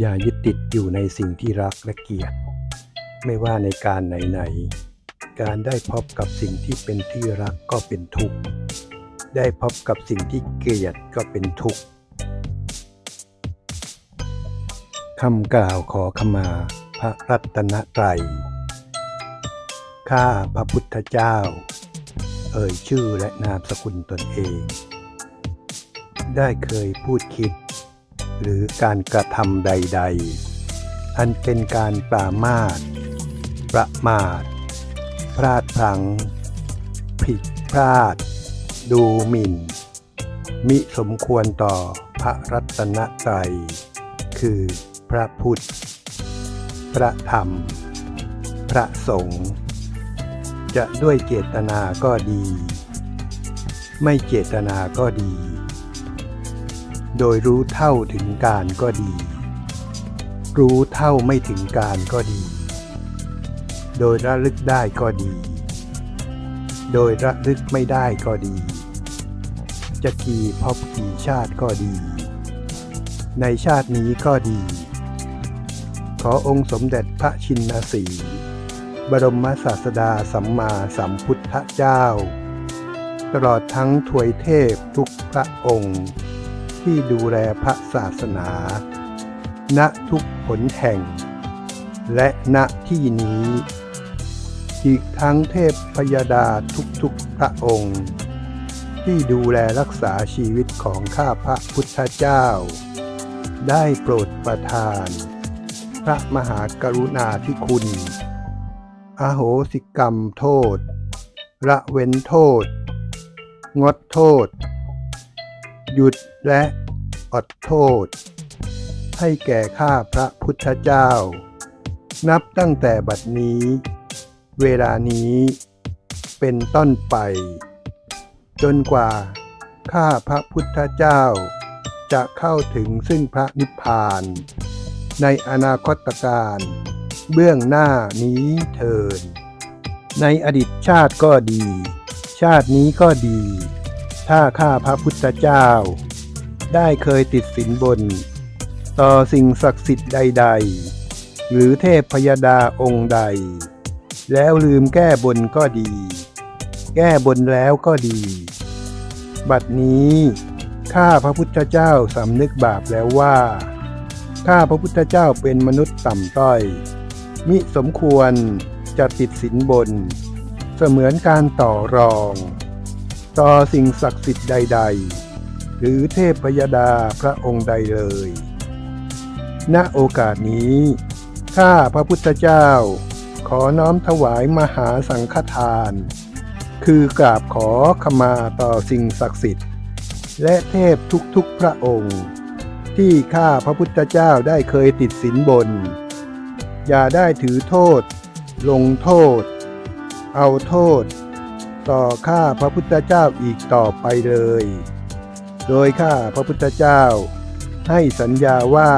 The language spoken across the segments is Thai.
อย่ายึดติดอยู่ในสิ่งที่รักและเกลียด ไม่ว่าในการไหนๆ การได้พบกับสิ่งที่เป็นที่รักก็เป็นทุกข์ ได้พบกับสิ่งที่เกลียดก็เป็นทุกข์คำกล่าวขอขมาพระรัตนตรัย ข้าพระพุทธเจ้า เอ่ยชื่อและนามสกุลตนเอง ได้เคยพูดคิด หรือการกระทำใด ๆ อันเป็นการปรามาสประมาท พลาดพลั้ง ผิดพลาด ดูหมิ่น มิสมควรต่อพระรัตนตรัย คือพระพุทธ พระธรรม พระสงฆ์จะด้วยเจตนาก็ดี ไม่เจตนาก็ดี โดยรู้เท่าถึงการก็ดี รู้เท่าไม่ถึงการก็ดี โดยระลึกได้ก็ดี โดยระลึกไม่ได้ก็ดี จะกี่พบกี่ชาติก็ดี ในชาตินี้ก็ดี ขอองค์สมเด็จพระชินสี บรมศาสดาสัมมาสัมพุทธเจ้า ตลอดทั้งถวยเทพทุกพระองค์ ที่ดูแลพระศาสนา ณทุกผลแห่ง และณที่นี้ อีกทั้งเทพพยดาทุกๆพระองค์ ที่ดูแลรักษาชีวิตของข้าพระพุทธเจ้า ได้โปรดประทาน พระมหากรุณาธิคุณ อโหสิกรรมโทษ ละเว้นโทษ งดโทษ หยุดและอดโทษ ให้แก่ข้าพระพุทธเจ้า นับตั้งแต่บัดนี้ เวลานี้ เป็นต้นไป จนกว่า ข้าพระพุทธเจ้า จะเข้าถึงซึ่งพระนิพพาน ในอนาคตการเบื้องหน้านี้เทินในอดีตชาติก็ดี ชาตินี้ก็ดี ถ้าข้าพระพุทธเจ้า ได้เคยติดสินบน ต่อสิ่งศักดิ์สิทธิ์ใด ๆ หรือเทพพยดาองค์ใด แล้วลืมแก้บนก็ดี แก้บนแล้วก็ดี บัดนี้ข้าพระพุทธเจ้าสำนึกบาปแล้วว่า ข้าพระพุทธเจ้าเป็นมนุษย์ต่ำต้อย มิสมควรจะติดสินบน เสมือนการต่อรอง ต่อสิ่งศักดิ์สิทธิ์ใด ๆ หรือเทพพยดาพระองค์ใดเลย ณโอกาสนี้ ข้าพระพุทธเจ้า ขอน้อมถวายมหาสังฆทาน คือกราบขอขมาต่อสิ่งศักดิ์สิทธิ์ และเทพทุกๆพระองค์ ที่ข้าพระพุทธเจ้าได้เคยติดสินบน อย่าได้ถือโทษ ลงโทษ เอาโทษ ต่อข้าพระพุทธเจ้าอีกต่อไปเลย โดยข้าพระพุทธเจ้า ให้สัญญาว่า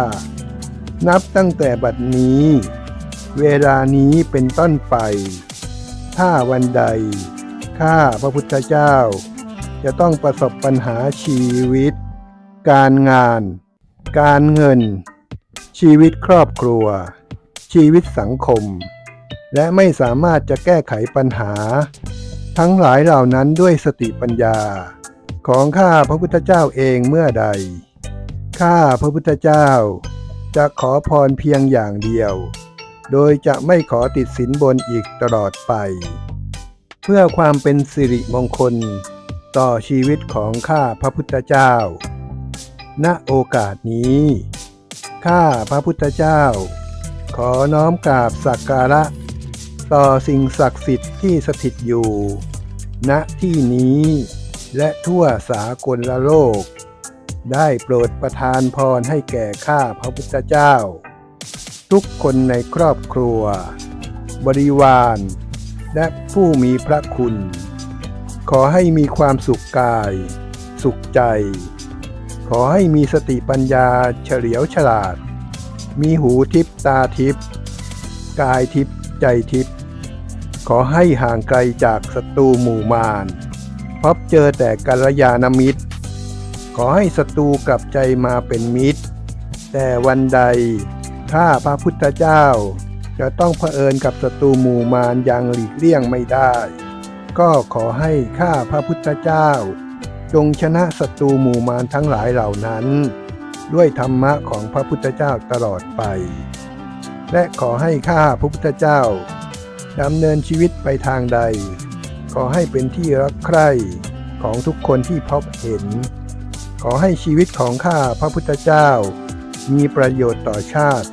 นับตั้งแต่บัดนี้ เวลานี้เป็นต้นไป ถ้าวันใด ข้าพระพุทธเจ้า จะต้องประสบปัญหาชีวิต การงาน การเงิน ชีวิตครอบครัว ชีวิตสังคม และไม่สามารถจะแก้ไขปัญหา ทั้งหลายเหล่านั้นด้วยสติปัญญา ของข้าพระพุทธเจ้าเองเมื่อใด ข้าพระพุทธเจ้า จะขอพรเพียงอย่างเดียว โดยจะไม่ขอติดสินบนอีกตลอดไป เพื่อความเป็นสิริมงคล ต่อชีวิตของข้าพระพุทธเจ้า ณโอกาสนี้ ข้าพระพุทธเจ้า ขอน้อมกราบสักการะ ต่อสิ่งศักดิ์สิทธิ์ที่สถิตอยู่ ณที่นี้ และทั่วสากลละโลก ได้โปรดประทานพรให้แก่ข้าพระพุทธเจ้า ทุกคนในครอบครัว บริวาร และผู้มีพระคุณ ขอให้มีความสุขกาย สุขใจ ขอให้มีสติปัญญาเฉลียวฉลาด มีหูทิพตาทิพกายทิพ ใจทิพย์ขอให้ห่างไกลจากศัตรูหมู่มารพบเจอแต่กัลยาณมิตร ขอให้ศัตรูกลับใจมาเป็นมิตร แต่วันใด ถ้าพระพุทธเจ้า จะต้องเผอิญกับศัตรูหมู่มารอย่างหลีกเลี่ยงไม่ได้ ก็ขอให้ข้าพระพุทธเจ้า จงชนะศัตรูหมู่มารทั้งหลายเหล่านั้น ด้วยธรรมะของพระพุทธเจ้าตลอดไป และขอให้ข้าพระพุทธเจ้าดำเนินชีวิตไปทางใด ขอให้เป็นที่รักใคร่ของทุกคนที่พบเห็น ขอให้ชีวิตของข้าพระพุทธเจ้า มีประโยชน์ต่อชาติ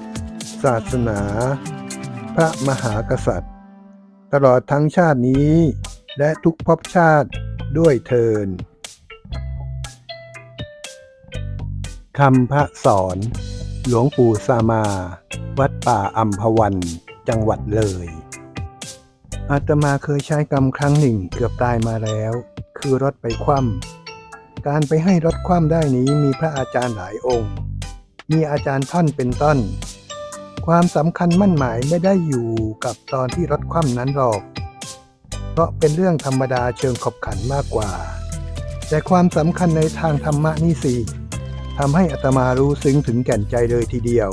ศาสนา พระมหากษัตริย์ ตลอดทั้งชาตินี้ และทุกภพชาติด้วยเทินคำพระสอน หลวงปู่สามา วัดป่าอัมพวัน จังหวัดเลย อาตมาเคยใช้กรรมครั้งหนึ่งเกือบตายมาแล้ว คือรถไปคว่ำการไปให้รถคว่ำได้นี้มีพระอาจารย์หลายองค์ มีอาจารย์ท่อนเป็นต้น ความสำคัญมั่นหมายไม่ได้อยู่กับตอนที่รถคว่ำนั้นหรอก เพราะเป็นเรื่องธรรมดาเชิงขบขันมากกว่า แต่ความสำคัญในทางธรรมะนี่สิ ทำให้อาตมารู้ซึ้งถึงแก่นใจเลยทีเดียว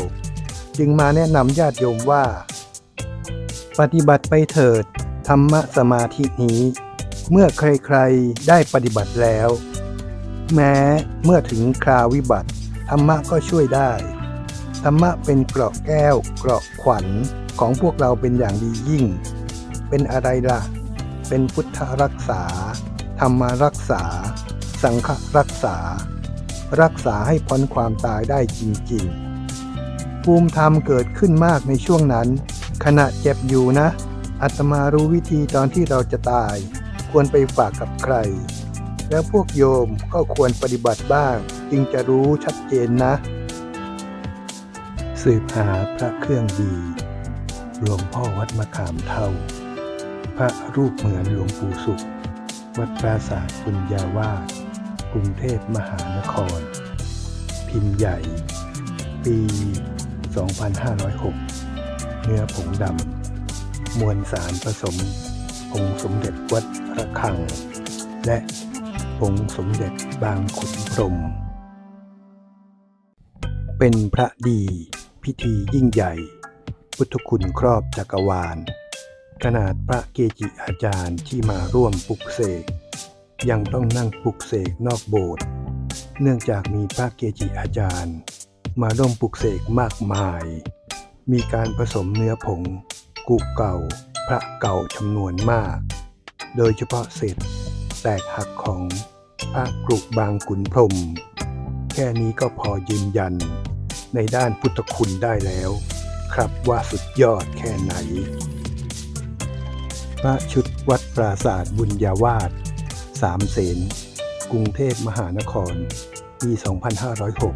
จึงมาแนะนำญาติโยมว่า ปฏิบัติไปเถิด ธรรมสมาธินี้ เมื่อใครๆได้ปฏิบัติแล้ว แม้เมื่อถึงคราววิบัติ ธรรมะก็ช่วยได้ ธรรมะเป็นเกราะแก้ว เกราะขวัญของพวกเราเป็นอย่างดียิ่ง เป็นอะไรล่ะ เป็นพุทธรักษา ธรรมรักษา สังฆรักษา รักษาให้พ้นความตายได้จริงๆ ภูมิธรรมเกิดขึ้นมากในช่วงนั้น ขณะเจ็บอยู่นะ อาตมารู้วิธีตอนที่เราจะตาย ควรไปฝากกับใคร แล้วพวกโยมก็ควรปฏิบัติบ้าง จึงจะรู้ชัดเจนนะ สืบหาพระเครื่องดี หลวงพ่อวัดมะขามเท่า พระรูปเหมือนหลวงปู่สุข วัดปราสาทปุญญาวาส กรุงเทพมหานคร พิมพ์ใหญ่ ปี 2506 เนื้อผงดำ มวลสารผสมผงสมเด็จวัดระฆัง และผงสมเด็จบางขุนพรหมเป็นพระดีพิธียิ่งใหญ่ พุทธคุณครอบจักรวาล ขนาดพระเกจิอาจารย์ที่มาร่วมปลุกเสก ยังต้องนั่งปลุกเสกนอกโบสถ์เนื่องจากมีพระเกจิอาจารย์ มาร่วมปลุกเสกมากมาย มีการผสมเนื้อผง กุเก่า พระเก่าจำนวนมาก โดยเฉพาะเศษแตกหักของพระกรุบางขุนพรม แค่นี้ก็พอยืนยัน ในด้านพุทธคุณได้แล้ว ครับว่าสุดยอดแค่ไหน พระชุดวัดปราศาสตร์บุญญาวาส สามเสนกรุงเทพมหานคร ปี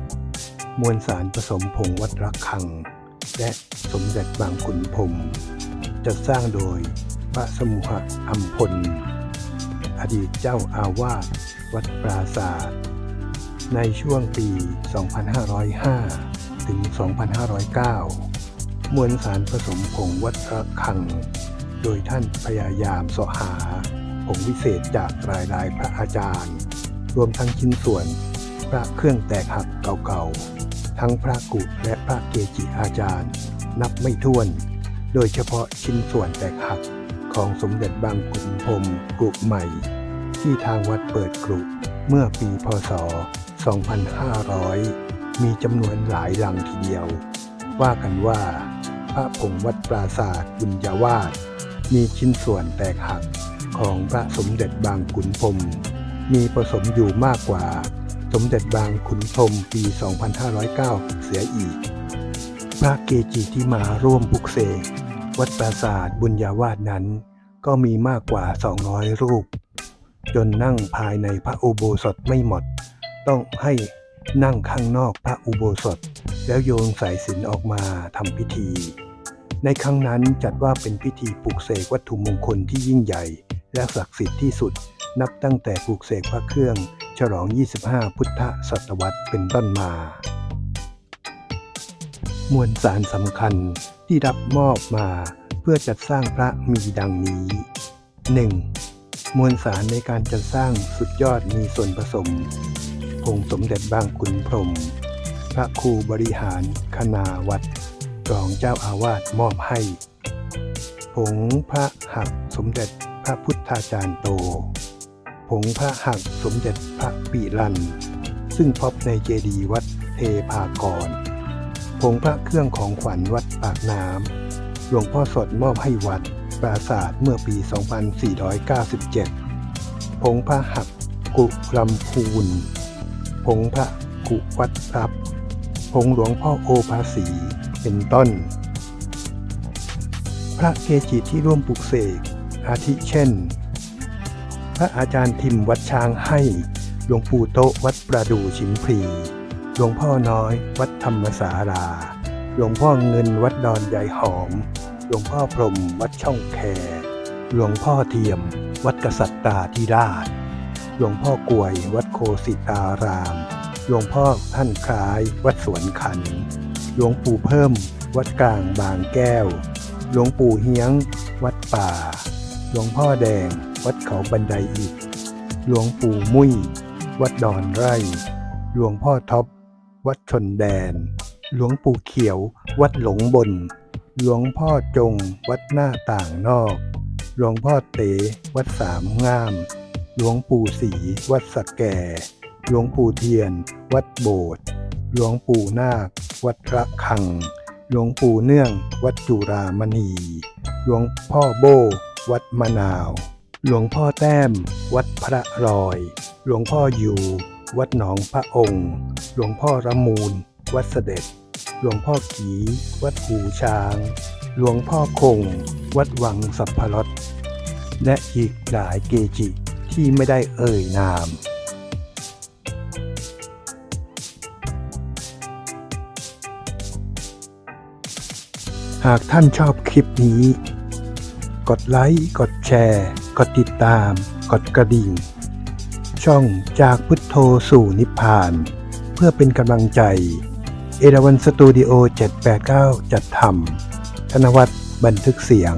2506 มวลสารผสมผงวัดระฆัง และสมเด็จบางขุนพรมจัดสร้างโดยพระสมุหะอัมพล อดีตเจ้าอาวาสวัดปราศาสตร์ในช่วงปี 2505 ถึง 2509 มวลสารผสมผงวัดระฆัง โดยท่านพยายามเสาะหา ผงวิเศษจากรายลายพระอาจารย์ รวมทั้งชิ้นส่วนพระเครื่องแตกหักเก่าๆ ทั้งพระกุและพระเกจิอาจารย์ นับไม่ถ้วน โดยเฉพาะชิ้นส่วนแตกหักของสมเด็จบางขุนพรมกุใหม่ ที่ทางวัดเปิดกรุเมื่อปีพศ 2500 มีจำนวนหลายลังทีเดียว ว่ากันว่า พระผงวัดปราศาสตร์บุญญาวาสมีชิ้นส่วนแตกหัก ของพระสมเด็จบางขุนพรมมีผสมอยู่มากกว่า สมเด็จบางขุนพรมปี 2509 เสียอีก พระเกจิที่มาร่วมปลุกเสกวัดปราสาทบุญญาวาสนั้น ก็มีมากกว่า 200 รูป จนนั่งภายในพระอุโบสถไม่หมด ต้องให้นั่งข้างนอกพระอุโบสถ แล้วโยนสายสินออกมาทำพิธี ในครั้งนั้นจัดว่าเป็นพิธีปลุกเสกวัตถุมงคลที่ยิ่งใหญ่ และศักดิ์สิทธิ์ที่สุด นับตั้งแต่ปลูกเสกพระเครื่อง ฉลอง 25 พุทธศตวรรษเป็นต้นมา มวลสารสำคัญที่รับมอบมาเพื่อจัดสร้างพระมีดังนี้ 1. มวลสารในการจัดสร้างสุดยอดมีส่วนผสมผงสมเด็จบางขุนพรม พระครูบริหารคณาวัดรองเจ้าอาวาสมอบให้ ผงพระหักสมเด็จ พระพุทธาจารย์โต ผงพระหักสมเด็จพระปิรัน ซึ่งพบในเจดีย์วัดเทพากร ผงพระเครื่องของขวัญวัดปากน้ำ หลวงพ่อสดมอบให้วัดปราศาสตร์เมื่อปี 2497 ผงพระหักกุลำพูน ผงพระกุวัดรับผงหลวงพ่อโอภาสีเป็นต้น พระเกจิที่ร่วมปลุกเสก อาทิเช่น พระอาจารย์ทิมวัดช้างให้ หลวงปู่โตวัดประดู่ชิมพลีหลวงพ่อน้อย วัดธรรมสารา หลวงพ่อเงินวัดดอนยายหอม หลวงพ่อพรมวัดช่องแค หลวงพ่อเทียม วัดกษัตริย์ตาธิราช หลวงพ่อกวย วัดโคสิตาราม หลวงพ่อท่านคล้าย วัดสวนขัน หลวงปู่เพิ่ม วัดกลางบางแก้ว หลวงปู่เฮียง วัดป่า หลวงพ่อแดง วัดเขาบันไดอิฐหลวงปู่มุ้ย วัดดอนไร่ หลวงพ่อท็อป วัดชนแดน หลวงปู่เขียว วัดหลงบน หลวงพ่อจง วัดหน้าต่างนอก หลวงพ่อเต๋วัดสามงาม หลวงปู่ศรีวัดสะแก่ หลวงปู่เทียน วัดโบสถ์หลวงปู่นาค วัดระฆัง หลวงปู่เนื่อง วัดจุรามณี หลวงพ่อโบ วัดมะนาว หลวงพ่อแต้ม วัดพระรอย หลวงพ่ออยู่ วัดหนองพระองค์ หลวงพ่อระมูล วัดเสด็จ หลวงพ่อขี วัดหูช้าง หลวงพ่อคง วัดวังสัพพรสและอีกหลายเกจิที่ไม่ได้เอ่ยนามหากท่านชอบคลิปนี้ กดไลค์ กดแชร์ กดติดตาม กดกระดิ่ง ช่องจากพุทโธสู่นิพพาน เพื่อเป็นกำลังใจ เอราวันสตูดิโอ 789 จัดทำธนวัฒน์บันทึกเสียง